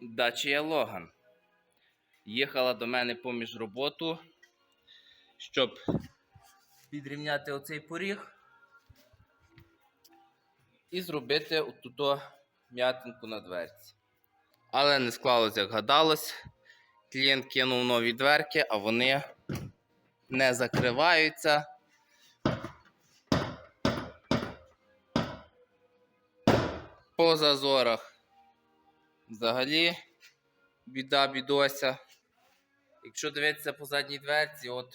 Дачія Логан. Їхала до мене поміж роботу, щоб підрівняти оцей поріг і зробити отуто м'ятинку на дверці. Але не склалося, як гадалось. Клієнт кинув нові дверки, а вони не закриваються. По зазорах. Взагалі, біда бідося. Якщо дивитися по задній дверці, от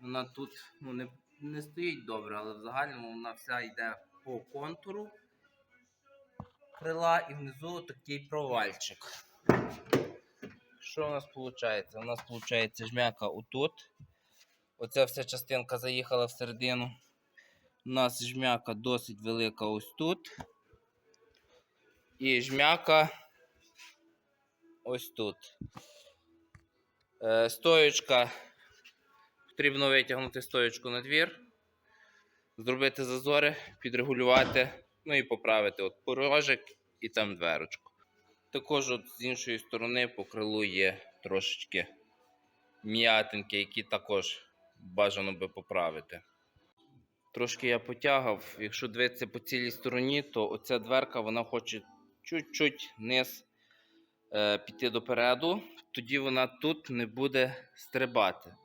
вона тут ну, не, не стоїть добре, але в загальному вона вся йде по контуру крила і внизу такий провальчик. Що у нас виходить? У нас виходить жмяка отут. Оця вся частинка заїхала всередину. У нас жмяка досить велика ось тут. І жмяка ось тут. Е, стоєчка. Потрібно витягнути стоєчку на двір, зробити зазори, підрегулювати, ну і поправити от порожик і там дверочку. Також от з іншої сторони по крилу є трошечки м'ятинки, які також бажано би поправити. Трошки я потягав. Якщо дивитися по цілій стороні, то оця дверка вона хоче чуть-чуть низ піти допереду, тоді вона тут не буде стрибати.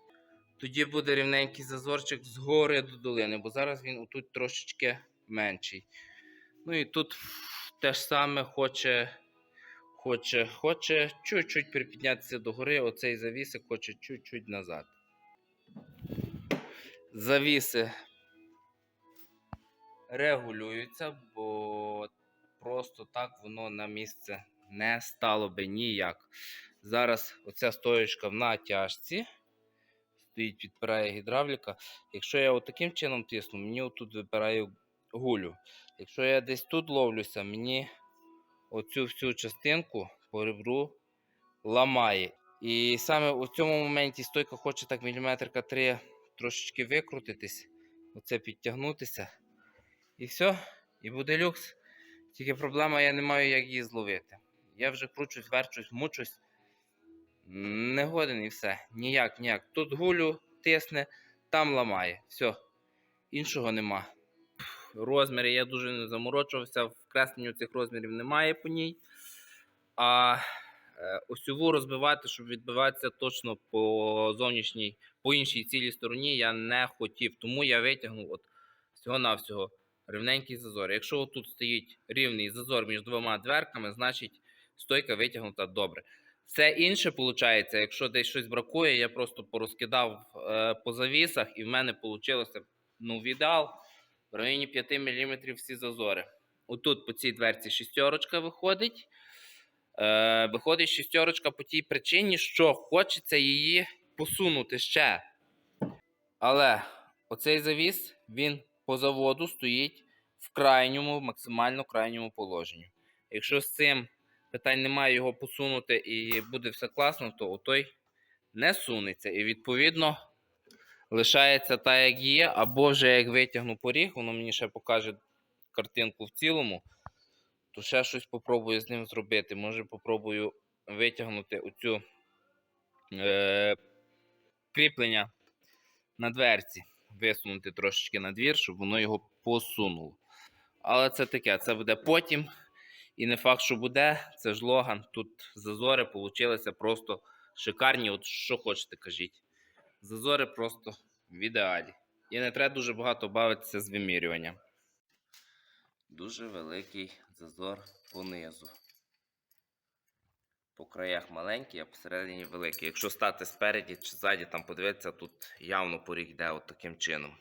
Тоді буде рівненький зазорчик згори до долини, бо зараз він отут трошечки менший. Ну і тут те ж саме хоче, хоче, хоче чуть-чуть припіднятися догори, оцей завісик хоче чуть-чуть назад. Завіси регулюються, бо просто так воно на місце не стало би ніяк. Зараз оця стоєчка в натяжці. Стоїть, підпирає гідравліка. Якщо я отаким чином тисну, мені отут випирає гулю. Якщо я десь тут ловлюся, мені оцю всю частинку по ребру ламає. І саме у цьому моменті стойка хоче так міліметрика 3 трошечки викрутитись, оце підтягнутися. І все, і буде люкс. Тільки проблема, я не маю як її зловити. Я вже кручусь, верчусь, мучусь. Не годен і все. Ніяк, ніяк. Тут гулю тисне, там ламає. Все. Іншого нема. Розміри я дуже не заморочувався. Вкреслення цих розмірів немає по ній. А е, осьову розбивати, щоб відбиватися точно по зовнішній, по іншій цілій стороні, я не хотів. Тому я витягнув от всього-навсього рівненький зазор. Якщо тут стоїть рівний зазор між двома дверками, значить стойка витягнута добре. Все інше, виходить, якщо десь щось бракує, я просто порозкидав е, по завісах, і в мене вийшло ну, в ідеал в районі 5 мм всі зазори. Отут по цій дверці шістерочка виходить. Е, виходить шістерочка по тій причині, що хочеться її посунути ще. Але оцей завіс, він по заводу стоїть в крайньому, максимально крайньому положенні. Якщо з цим питань немає його посунути і буде все класно, то отой не сунеться. І відповідно лишається так, як є, або вже як витягну поріг, воно мені ще покаже картинку в цілому, то ще щось попробую з ним зробити. Може попробую витягнути оцю е, кріплення на дверці, висунути трошечки на двір, щоб воно його посунуло. Але це таке, це буде потім. І не факт, що буде, це ж Логан. Тут зазори получилися просто шикарні. От що хочете, кажіть. Зазори просто в ідеалі. І не треба дуже багато бавитися з вимірюванням. Дуже великий зазор понизу. По краях маленький, а посередині великий. Якщо стати спереді чи ззаді, там подивитися, тут явно поріг йде от таким чином.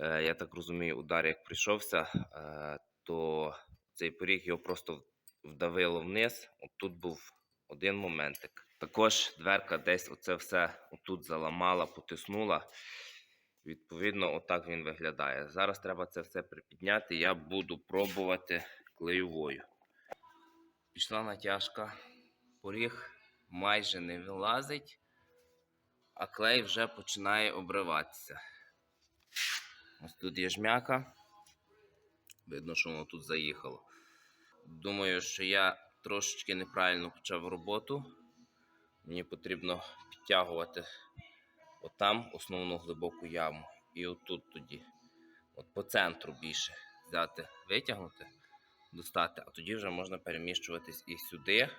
Е, я так розумію, удар як прийшовся, е, то цей поріг його просто вдавило вниз. От тут був один моментик. Також дверка десь оце все отут заламала, потиснула. Відповідно, отак він виглядає. Зараз треба це все припідняти. Я буду пробувати клеєвою. Пішла натяжка, поріг майже не вилазить, а клей вже починає обриватися. Ось тут є жмяка. Видно, що воно тут заїхало. Думаю, що я трошечки неправильно почав роботу. Мені потрібно підтягувати отам основну глибоку яму. І отут тоді. От по центру більше взяти, витягнути, достати, а тоді вже можна переміщуватись і сюди.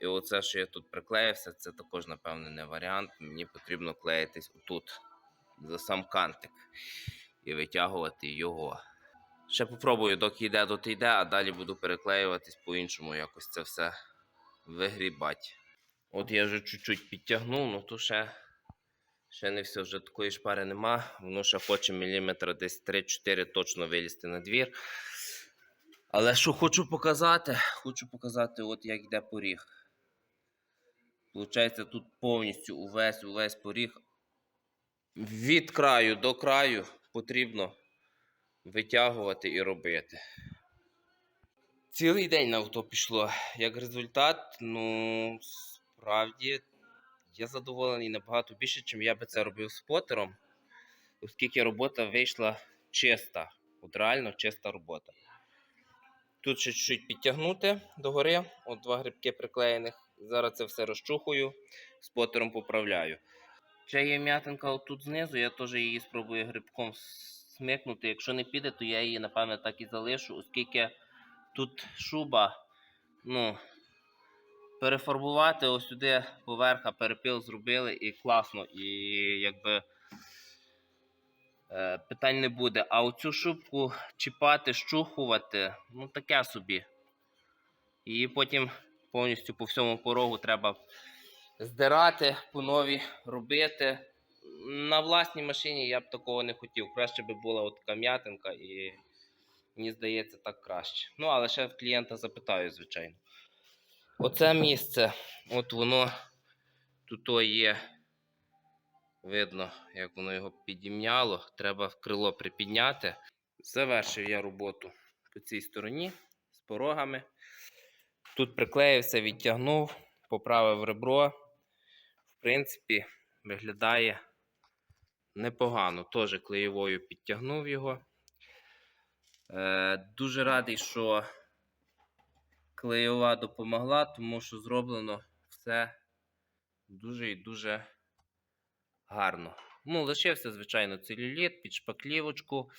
І оце, що я тут приклеївся, це також, напевне, не варіант. Мені потрібно клеїтись отут, за сам кантик, і витягувати його. Ще попробую, доки йде, доти йде, а далі буду переклеюватись по-іншому, якось це все вигрібати. От я вже чуть-чуть підтягнув, ну то ще, ще не все, вже такої шпари нема. Воно ще хоче міліметра десь 3-4 точно вилізти на двір. Але що хочу показати, хочу показати, от як йде поріг. Получається, тут повністю увесь увесь поріг. Від краю до краю потрібно витягувати і робити. Цілий день на авто пішло. Як результат, ну, справді, я задоволений набагато більше, ніж я би це робив спотером, оскільки робота вийшла чиста. От реально чиста робота. Тут ще чуть підтягнути догори, от два грибки приклеєних. Зараз це все розчухую, спотером поправляю. Ще є м'ятинка отут знизу, я теж її спробую грибком смикнути. Якщо не піде, то я її, напевне, так і залишу, оскільки тут шуба, ну, перефарбувати ось сюди поверха перепил зробили і класно, і якби е, питань не буде. А оцю шубку чіпати, щухувати, ну таке собі. Її потім повністю по всьому порогу треба здирати, по новій робити. На власній машині я б такого не хотів. Краще би була от така і мені здається так краще. Ну, але ще в клієнта запитаю, звичайно. Оце місце, от воно тут є. Видно, як воно його підім'яло. Треба в крило припідняти. Завершив я роботу по цій стороні з порогами. Тут приклеївся, відтягнув, поправив ребро. В принципі, виглядає непогано. Теж клеєвою підтягнув його. Е, дуже радий, що клеєва допомогла, тому що зроблено все дуже і дуже гарно. Ну, лишився, звичайно, целюліт під шпаклівочку.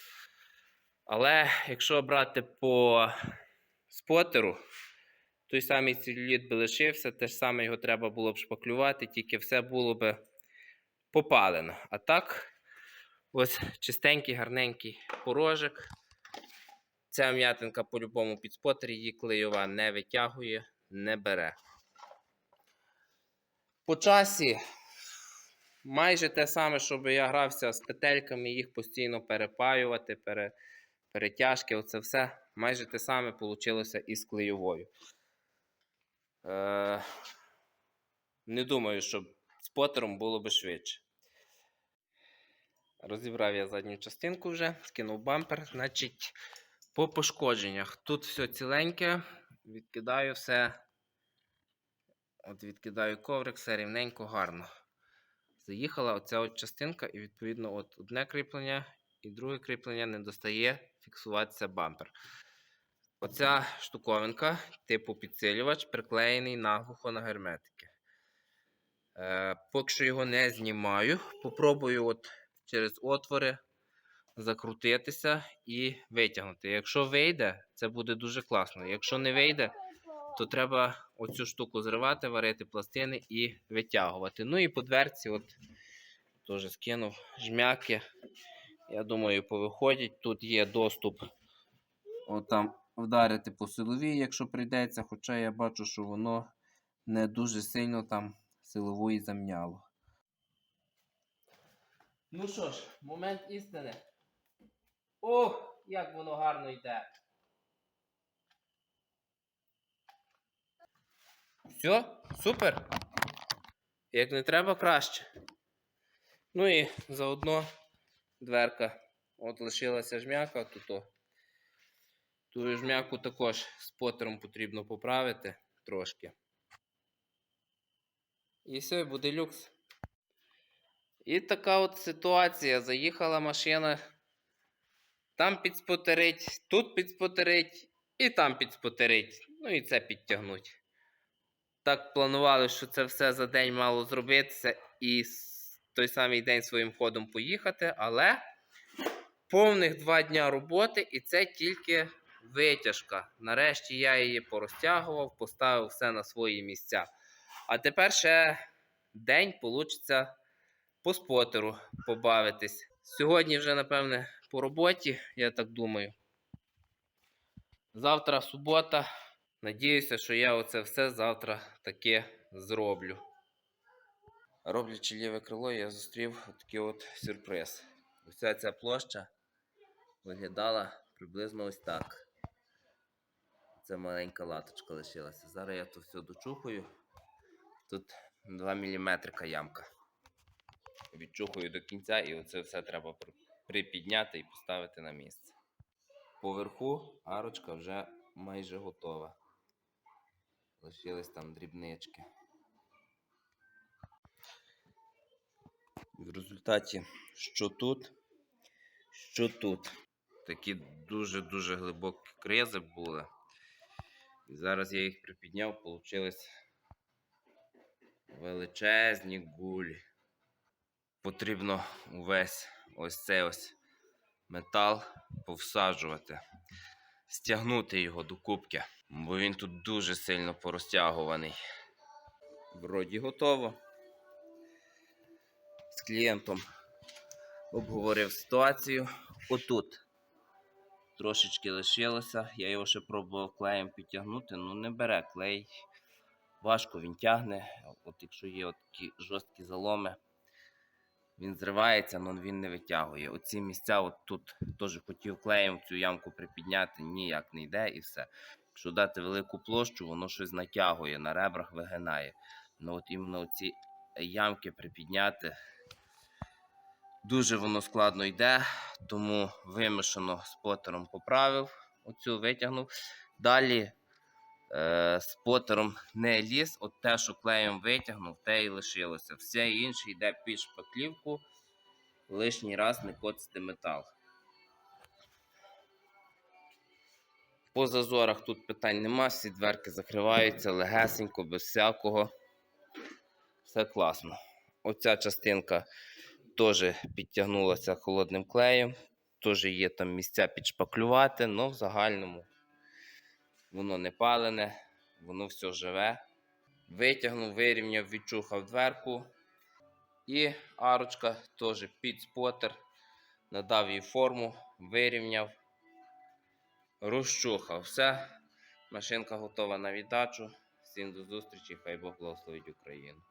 Але якщо брати по спотеру, той самий целюліт би лишився, те ж саме його треба було б шпаклювати, тільки все було б попалено. А так, ось чистенький, гарненький порожик. Ця м'ятинка по-любому під спотер її клейова не витягує, не бере. По часі майже те саме, щоб я грався з петельками, їх постійно перепаювати, пере, перетяжки, оце все. Майже те саме вийшло і з клейовою. Е, не думаю, що з потером було би швидше. Розібрав я задню частинку вже, скинув бампер. Значить, по пошкодженнях. Тут все ціленьке, відкидаю все. От відкидаю коврик, все рівненько, гарно. Заїхала оця от частинка, і відповідно от одне кріплення і друге кріплення не достає фіксуватися бампер. Оця штуковинка, типу підсилювач, приклеєний наглухо на герметики. Е, поки що його не знімаю. Попробую от через отвори закрутитися і витягнути. Якщо вийде, це буде дуже класно. Якщо не вийде, то треба оцю штуку зривати, варити пластини і витягувати. Ну і по дверці, от теж скинув жмяки. Я думаю, повиходять. Тут є доступ. От там вдарити по силовій, якщо прийдеться, хоча я бачу, що воно не дуже сильно там силової замняло. Ну що ж, момент істини. Ох, як воно гарно йде. Все, супер. Як не треба, краще. Ну і заодно дверка. От лишилася жмяка, тут. Ту жмяку також спотером потрібно поправити трошки. І все, і буде люкс. І така от ситуація. Заїхала машина. Там підспотерить, тут підспотерить і там підспотерить. Ну і це підтягнуть. так планували, що це все за день мало зробитися і той самий день своїм ходом поїхати, але повних два дня роботи, і це тільки витяжка. Нарешті я її порозтягував, поставив все на свої місця. А тепер ще день получиться по спотеру побавитись. Сьогодні вже, напевне, по роботі, я так думаю. Завтра субота. Надіюся, що я оце все завтра таки зроблю. Роблячи ліве крило, я зустрів такий от сюрприз. Уся ця площа виглядала приблизно ось так. Це маленька латочка лишилася. Зараз я то все дочухаю. Тут 2 мм ямка. Відчухую до кінця і оце все треба припідняти і поставити на місце. Поверху арочка вже майже готова. Лишились там дрібнички. В результаті, що тут, що тут. Такі дуже-дуже глибокі кризи були. І зараз я їх припідняв, получились величезні гулі. Потрібно увесь ось цей ось метал повсаджувати, стягнути його до кубки, бо він тут дуже сильно порозтягуваний. Вроді готово. З клієнтом обговорив ситуацію. Отут трошечки лишилося. Я його ще пробував клеєм підтягнути, ну не бере клей. Важко він тягне. От якщо є от такі жорсткі заломи, він зривається, але він не витягує. Оці місця, от тут теж хотів клеєм цю ямку припідняти, ніяк не йде і все. Якщо дати велику площу, воно щось натягує, на ребрах вигинає. Ну от іменно ці ямки припідняти дуже воно складно йде, тому вимішано спотером поправив, оцю витягнув. Далі е, спотером не ліз, от те, що клеєм витягнув, те і лишилося. Все інше йде під шпаклівку, лишній раз не коцати метал. По зазорах тут питань нема, всі дверки закриваються легесенько, без всякого. Все класно. Оця частинка теж підтягнулася холодним клеєм. Теж є там місця підшпаклювати, але в загальному воно не палене, воно все живе. Витягнув, вирівняв, відчухав дверку. І арочка теж під спотер. Надав їй форму, вирівняв, розчухав. Все. Машинка готова на віддачу. Всім до зустрічі. Хай Бог благословить Україну.